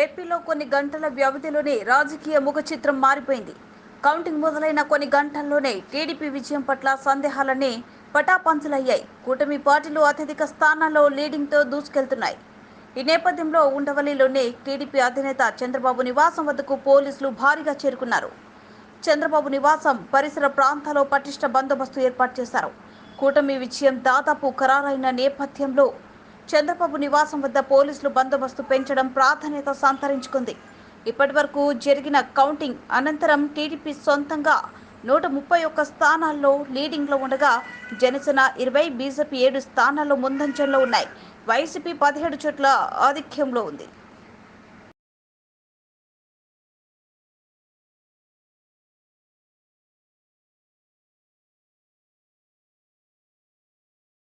ఏపీలో కొన్ని గంటల వ్యవధిలోనే రాజకీయ ముఖ చిత్రం మారిపోయింది. కౌంటింగ్ మొదలైన కొన్ని గంటల్లోనే టీడీపీ విజయం పట్ల సందేహాలన్నీ పటాపంచలయ్యాయి. కూటమి పార్టీలు అత్యధిక స్థానాల్లో లీడింగ్తో దూసుకెళ్తున్నాయి. ఈ నేపథ్యంలో ఉండవల్లిలోనే టీడీపీ అధినేత చంద్రబాబు నివాసం వద్దకు పోలీసులు భారీగా చేరుకున్నారు. చంద్రబాబు నివాసం పరిసర ప్రాంతాల్లో పటిష్ట బందోబస్తు ఏర్పాటు చేశారు. కూటమి విజయం దాదాపు ఖరారైన నేపథ్యంలో చంద్రబాబు నివాసం వద్ద పోలీసులు బందోబస్తు పెంచడం ప్రాధాన్యత సంతరించుకుంది. ఇప్పటి వరకు జరిగిన కౌంటింగ్ అనంతరం టీడీపీ సొంతంగా నూట ముప్పై ఒక్క స్థానాల్లో లీడింగ్లో ఉండగా జనసేన ఇరవై బీజేపీ ఏడు స్థానాల్లో ముందంజలో ఉన్నాయి. వైసీపీ పదిహేడు చోట్ల ఆధిక్యంలో ఉంది.